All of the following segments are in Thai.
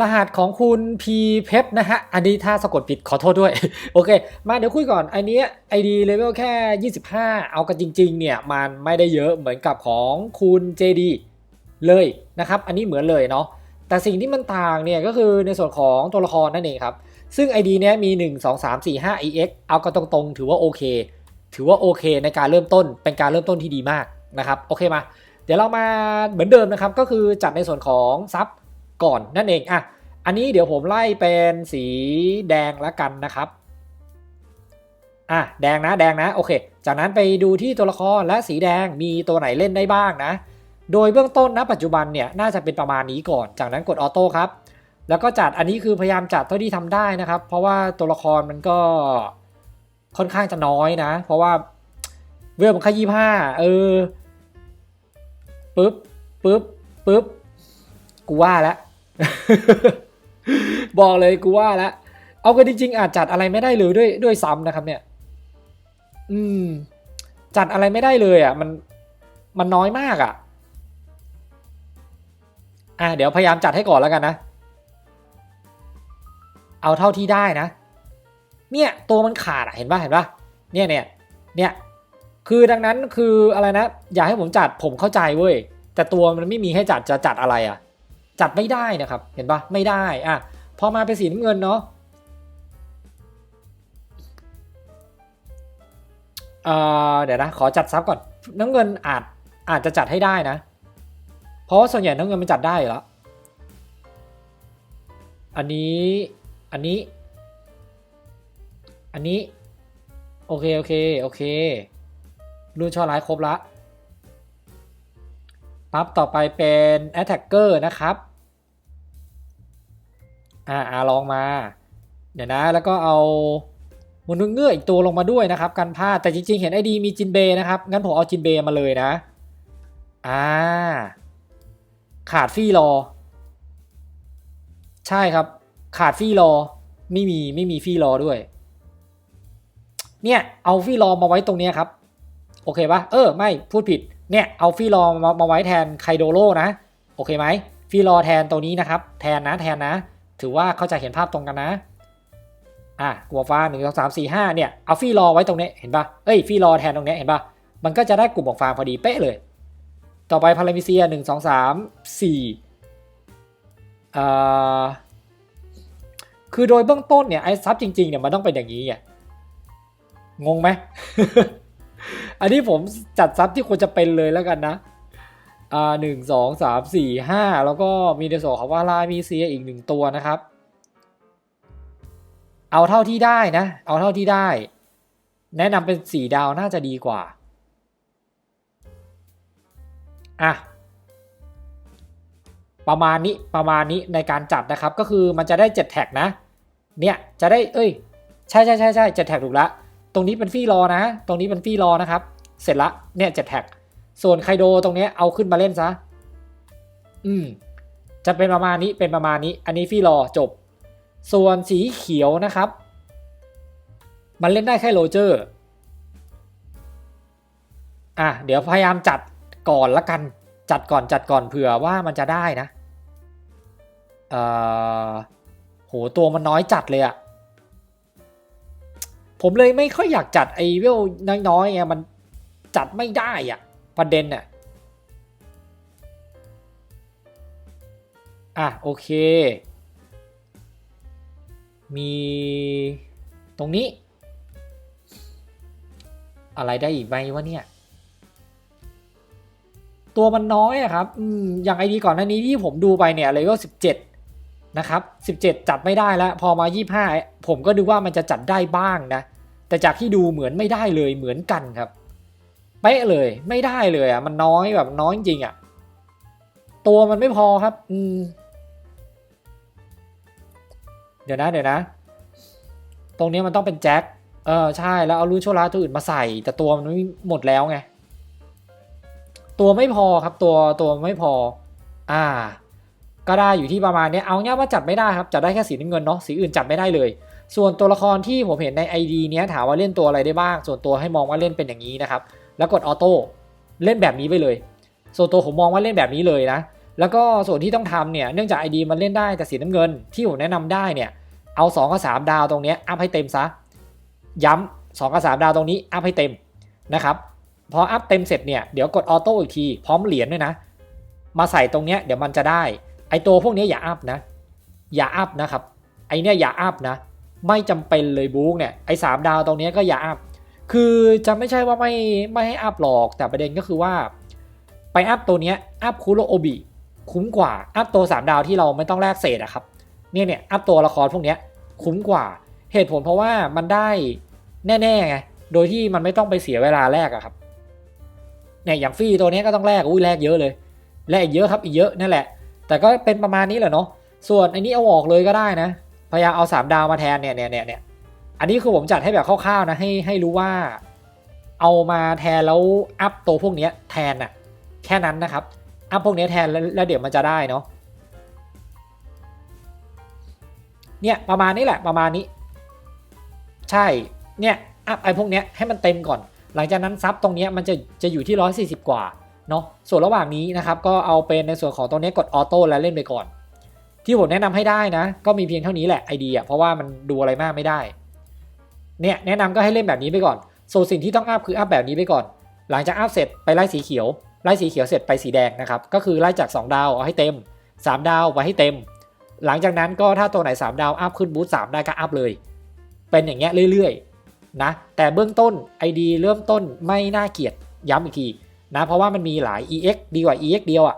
รหัสของคุณ P เพชรนะฮะ อันนี้ถ้าสะกดผิดขอโทษด้วย โอเค มาเดี๋ยวคุยก่อน อันนี้ ID level แค่ 25 เอากันจริง ๆ เนี่ย มันไม่ได้เยอะเหมือนกับของคุณ JD เลยนะครับ อันนี้เหมือนเลยเนาะ แต่สิ่งที่มันต่างเนี่ยก็คือในส่วนของตัวละครนั่นเองครับ ซึ่ง ID เนี้ยมี 1 2 3 4 5 EX เอากันตรงๆ ถือว่าโอเค ถือว่าโอเคในการเริ่มต้น เป็นการเริ่มต้นที่ดีมากนะครับ โอเคมา เดี๋ยวเรามาเหมือนเดิมนะครับ ก็คือจัดในส่วนของซับ ก่อนนั่นเองอะอันนี้เดี๋ยวผมไล่เป็นสีแดงล้วกันนะครับอะแดงนะแดงนะโอเค จากนั้นไปดูที่ตัวละครและสีแดงมีตัวไหนเล่นได้บ้างนะ โดยเบื้องต้นนะปัจจุบันเนี่ยน่าจะเป็นประมาณนี้ก่อน จากนั้นกดออโต้ครับ แล้วก็จัดอันนี้คือพยายามจัดเท่าที่ทำได้นะครับ เพราะว่าตัวละครมันก็ค่อนข้างจะน้อยนะ เพราะว่าเวลมันแค่ยี่ห้าเออปึ๊บปึ๊บปึ๊บ กูว่าแล้วบอกเลยกูว่าแล้วเอากันจริงๆอาจจัดอะไรไม่ได้เลยด้วยด้วยซ้ำนะครับเนี่ย อืม จัดอะไรไม่ได้เลยอะ มันมันน้อยมากอะ อะเดี๋ยวพยายามจัดให้ก่อนแล้วกันนะ เอาเท่าที่ได้นะ เนี่ย ตัวมันขาดอะเห็นป่ะเห็นป่ะเนี่ยเนี่ยเนี่ยคือดังนั้นคืออะไรนะ อยากให้ผมจัดผมเข้าใจเว้ย แต่ตัวมันไม่มีให้จัดจะจัดอะไรอะ จัดไม่ได้นะครับ เห็นปะไม่ได้อะพอมาเป็นสีน้ำเงินเนาะเเดี๋ยวนะ ขอจัดซับก่อน น้ำเงินอาจอาจจะจัดให้ได้นะ เพราะว่าส่วนใหญ่น้ำเงินมันจัดได้อยู่แล้ว อันนี้ อันนี้ อันนี้ โอเค โอเค โอเค รุ่นช่อร้ายครบละ ปั๊บต่อไปเป็น attacker นะครับอ่าลองมา เดี๋ยวนะ แล้วก็เอามนุษย์เงือกอีกตัวลงมาด้วยนะครับกันพลาดแต่จริงๆ เห็นไอดีมีจินเบย์นะครับ งั้นผมเอาจินเบย์มาเลยนะ อ่า ขาดฟี่รอ ใช่ครับ ขาดฟี่รอ ไม่มีไม่มีฟี่รอด้วย เนี่ย เอาฟี่รอมาไว้ตรงนี้ครับ โอเคปะเออ ไม่พูดผิด เนี่ยเอาฟีรอมามาไว้แทนไคโดโร่นะ โอเคไหมฟีรอแทนตัวนี้นะครับ แทนนะแทนนะ ถือว่าเข้าใจเห็นภาพตรงกันนะอะหัวฟ้าหนึ่งสองสามสี่ห้าเนี่ยเอาฟีรอไว้ตรงนี้เห็นปะเอ้ยฟีรอแทนตรงนี้เห็นปะมันก็จะได้กลุ่มของฟาร์มพอดีเป๊ะเลย ต่อไปพารามิเซียหนึ่งสองสามสี่เอ่อคือโดยเบื้องต้นเนี่ยไอ้ซับจริงๆเนี่ยมันต้องเป็นอย่างนี้อะงงไหม อันนี้ผมจัดซับที่ควรจะเป็นเลยแล้วกันนะอ่าหนึ่งสองสามสี่ห้าแล้วก็มีในส่วนของวาลามีเซียอีกหนึ่งตัวนะครับ เอาเท่าที่ได้นะ เอาเท่าที่ได้ แนะนำเป็นสีดาวน่าจะดีกว่าอะประมาณนี้ประมาณนี้ในการจัดนะครับก็คือมันจะได้ 7 แท็กนะ เนี่ยจะได้เอ้ย ใช่ใช่ใช่ใช่เจ็ดแท็กถูกละ ตรงนี้เป็นฟรีรอนะ ตรงนี้เป็นฟรีรอนะครับ เสร็จละ เนี่ยเจ็ดแท็ก ส่วนไคโดตรงเนี้ยเอาขึ้นมาเล่นซะ อืม จะเป็นประมาณนี้ เป็นประมาณนี้ อันนี้ฟรีรอจบ ส่วนสีเขียวนะครับ มันเล่นได้แค่โรเจอร์ อะ เดี๋ยวพยายามจัดก่อนละกัน จัดก่อนจัดก่อนเผื่อว่ามันจะได้นะ เอ่อ โห ตัวมันน้อยจัดเลยอะ ผมเลยไม่ค่อยอยากจัดไอเวลน้อยๆไงมันจัดไม่ได้อะประเด็นน่ะอะโอเค มีตรงนี้ อะไรได้อีกไหมวะเนี่ย ตัวมันน้อยอะครับออย่างไอดีก่อนหน้านี้ที่ผมดูไปเนี่ยเลเวลสิบเจ็ดนะครับสิบเจ็ดจัดไม่ได้แล้ว พอมายี่ห้าผมก็ดูว่ามันจะจัดได้บ้างนะ แต่จากที่ดูเหมือนไม่ได้เลยเหมือนกันครับเป๊ะเลยไม่ได้เลยอะมันน้อยแบบน้อยจริงอะตัวมันไม่พอครับ อืม เดี๋ยวนะเดี๋ยวนะ ตรงนี้มันต้องเป็นแจ็ค เออใช่แล้วเอาลูโชลาตัวอื่นมาใส่ แต่ตัวมันไม่หมดแล้วไง ตัวไม่พอครับตัวตัวไม่พอ อ่า ก็ได้อยู่ที่ประมาณนี้เอาง่ายว่าจัดไม่ได้ครับจัดได้แค่สีน้ำเงินเนาะสีอื่นจัดไม่ได้เลย ส่วนตัวละครที่ผมเห็นใน ID เนี้ยถามว่าเล่นตัวอะไรได้บ้าง ส่วนตัวให้มองว่าเล่นเป็นอย่างนี้นะครับ แล้วกดออโต้เล่นแบบนี้ไปเลย ส่วนตัวผมมองว่าเล่นแบบนี้เลยนะ แล้วก็ส่วนที่ต้องทำเนี่ย เนื่องจาก ID มันเล่นได้แต่สีน้ำเงินที่ผมแนะนำได้เนี่ย เอา 2 กับ 3 ดาวตรงนี้อัพให้เต็มซะ ย้ำ2กับ 3 ดาวตรงนี้อัพให้เต็มนะครับ พออัพเต็มเสร็จเนี่ย เดี๋ยวกดออโต้อีกทีพร้อมเหรียญด้วยนะ มาใส่ตรงเนี้ยเดี๋ยวมันจะได้ ไอตัวพวกนี้อย่าอัพนะ อย่าอัพนะครับ ไอเนี้ยอย่าอัพนะ ไม่จำเป็นเลยบุ๊กเนี่ยไอสามดาวตรงนี้ก็อย่าอัพคือจะไม่ใช่ว่าไม่ไม่ให้อัพหรอกแต่ประเด็นก็คือว่า ไปอัพตัวเนี้ยอัพคูโรโอบิคุ้มกว่าอัพตัว 3 ดาวที่เราไม่ต้องแลกเศษอะครับเนี่ยเนี่ยอัพตัวละครพวกเนี้ยคุ้มกว่าเหตุผลเพราะว่ามันได้แน่ๆไงโดยที่มันไม่ต้องไปเสียเวลาแลกอะครับเนี่ยอย่างฟรีตัวนี้ก็ต้องแลกอุ้ยแลกเยอะเลยแลกอีกเยอะครับอีกเยอะนั่นแหละ แต่ก็เป็นประมาณนี้แหละเนาะส่วนอันนี้เอาออกเลยก็ได้นะ พยายามเอา3ดาวมาแทนเนี่ยเนี่ยเนี่ยเนี่ยอันนี้คือผมจัดให้แบบคร่าวๆนะให้ให้รู้ว่า เอามาแทนแล้วอัพตัวพวกเนี้ยแทนน่ะแค่นั้นนะครับ อัพพวกเนี้ยแทนแล้วแล้วเดี๋ยวมันจะได้เนาะเนี่ยประมาณนี้แหละประมาณนี้ ใช่เนี่ยอัพไอพวกเนี้ยให้มันเต็มก่อน หลังจากนั้นซับตรงเนี้ยมันจะจะอยู่ที่ 140 กว่าเนาะส่วนระหว่างนี้นะครับก็เอาเป็นในส่วนของตรงเนี้ยกดออโต้แล้วเล่นไปก่อน ที่ผมแนะนำให้ได้นะ ก็มีเพียงเท่านี้แหละไอเดียเพราะว่ามันดูอะไรมากไม่ได้ เนี่ยแนะนำก็ให้เล่นแบบนี้ไปก่อนส่วนสิ่งที่ต้องอัพคืออัพแบบนี้ไปก่อน หลังจากอัพเสร็จไปไล่สีเขียว ไล่สีเขียวเสร็จไปสีแดงนะครับ ก็คือไล่จาก 2 ดาวเอาให้เต็ม 3 ดาวไปให้เต็ม หลังจากนั้นก็ถ้าตัวไหน 3 ดาวอัพขึ้นบูสต์3ได้ก็อัพเลย เป็นอย่างเงี้ยเรื่อยๆนะ แต่เบื้องต้น ID เริ่มต้นไม่น่าเกลียดย้ำอีกทีนะ เพราะว่ามันมีหลาย EX ดีกว่า EX เดียวอะ่ะ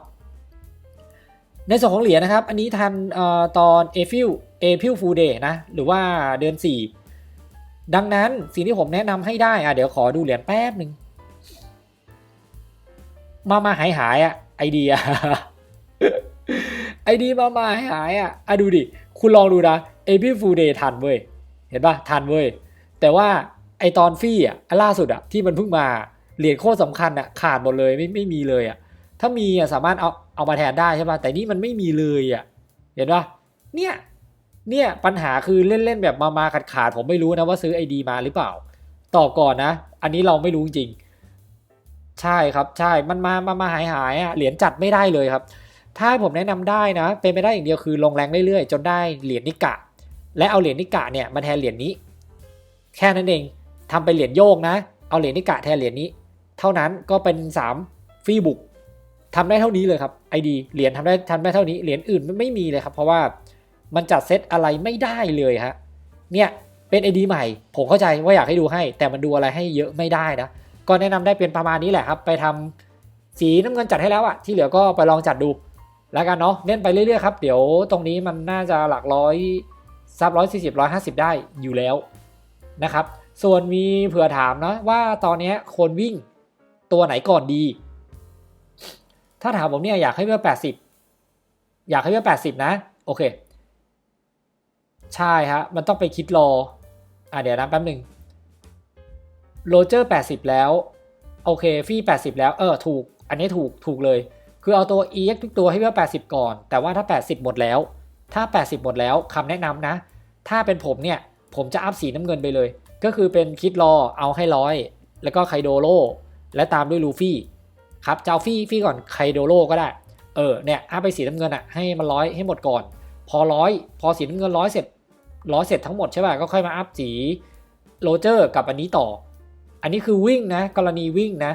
ในส่วนของเหรียญนะครับ อันนี้ทันออตอน a p r i l a p r i l Full Day นะ หรือว่าเดือน 4 ดังนั้นสิ่งที่ผมแนะนำให้ได้อะเดี๋ยวขอดูเหรียญแป๊บหนึ่งมามาหายหายอะไอเดียไอเดียมามาหายหายอะอะดูดิ คุณลองดูนะเอพิลฟูเดย์ทันเว้ย เห็นปะทันเว้ย แต่ว่าไอตอนฟรี่อะล่าสุดอะที่มันเพิ่งมาเหรียญโคตรสำคัญอะขาดหมดเลยไม่ไม่มีเลยอะ ถ้ามีอะสามารถเอาเอามาแทนได้ใช่ป่ะแต่นี่มันไม่มีเลยอะเห็นปะเนี่ยเนี่ยปัญหาคือเล่นๆแบบมามาขาดขาดผมไม่รู้นะว่าซื้อไอดีมาหรือเปล่าตอก่อนนะ อันนี้เราไม่รู้จริง ใช่ครับใช่มันมามามาหายหายอะเหรียญจัดไม่ได้เลยครับ ถ้าให้ผมแนะนำได้นะ เป็นไปได้อย่างเดียวคือลงแรงเรื่อยๆ จนได้เหรียญนิกะ และเอาเหรียญนิกะเนี่ยมาแทนเหรียญนี้ แค่นั้นเองทำเป็นเหรียญโยกนะ เอาเหรียญนิกะแทนเหรียญนี้ เท่านั้นก็เป็น 3ฟรีบุก ทำได้เท่านี้เลยครับไอดีเหรียญทำได้ทำได้เท่านี้ เหรียญอื่นมันไม่มีเลยครับ เพราะว่ามันจัดเซตอะไรไม่ได้เลยฮะ เนี่ยเป็นไอดีใหม่ ผมเข้าใจว่าอยากให้ดูให้ แต่มันดูอะไรให้เยอะไม่ได้นะ ก็แนะนำได้เป็นประมาณนี้แหละครับ ไปทำสีน้ำเงินจัดให้แล้วอะที่เหลือก็ไปลองจัดดู แล้วกันเนาะ เล่นไปเรื่อยๆครับ เดี๋ยวตรงนี้มันน่าจะหลักร้อยซับร้อยสี่สิบร้อยห้าสิบได้อยู่แล้วนะครับ ส่วนมีเผื่อถามนะว่าตอนนี้คนวิ่งตัวไหนก่อนดี ถ้าถามผมเนี่ยอยากให้เพื่อแปดสิบอยากให้เพื่อแปดสิบนะ โอเค ใช่ฮะ มันต้องไปคิดรอ อะเดี๋ยวนะแป๊บหนึ่งโรเจอร์80แล้ว โอเค ฟี่80แล้ว เออ ถูก อันนี้ถูก ถูกเลย คือเอาตัว EX ทุกตัวให้เพื่อ80ก่อน แต่ว่าถ้า80หมดแล้ว ถ้า80หมดแล้วคำแนะนำนะ ถ้าเป็นผมเนี่ย ผมจะอัพสีน้ำเงินไปเลย ก็คือเป็นคิดรอ เอาให้ร้อย แล้วก็ไคโดโลและตามด้วยลูฟี่ ครับเจะเอาฟี่ฟี่ก่อนไคโดโลก็ได้ เออเนี่ยอัพไปสีน้ำเงินอะให้มันร้อยให้หมดก่อน พอร้อยพอสีน้ำเงินร้อยเสร็จร้อยเสร็จทั้งหมดใช่ป่ะก็ค่อยมาอัพสีโรเจอร์กับอันนี้ต่อ อันนี้คือวิ่งนะกรณีวิ่งนะ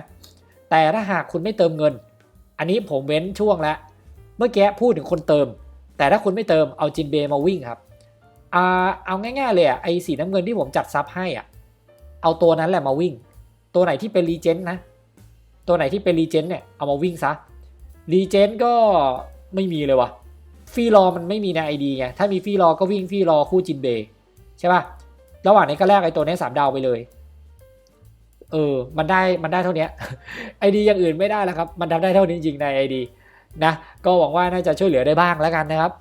แต่ถ้าหากคุณไม่เติมเงิน อันนี้ผมเว้นช่วงแล้วเมื่อกี้พูดถึงคนเติม แต่ถ้าคุณไม่เติมเอาจินเบมาวิ่งครับอ่าเอาง่ายๆเลยอะไอสีน้ำเงินที่ผมจัดซับให้อะเอาตัวนั้นแหละมาวิ่ง ตัวไหนที่เป็นรีเจนต์นะ ตัวไหนที่เป็นรีเจนเนี่ยเอามาวิ่งซะรีเจนก็ไม่มีเลยว่ะฟีรอมันไม่มีในไอดีไงถ้ามีฟีรอก็วิ่งฟีรอคู่จินเบใช่ป่ะระหว่างนี้ก็แลกไอตัวนี้สามดาวไปเลย เออ มันได้มันได้เท่านี้ไอดีอย่างอื่นไม่ได้แล้วครับ มันทำได้เท่านี้จริงในไอดีนะก็หวังว่าน่าจะช่วยเหลือได้บ้างแล้วกันนะครับ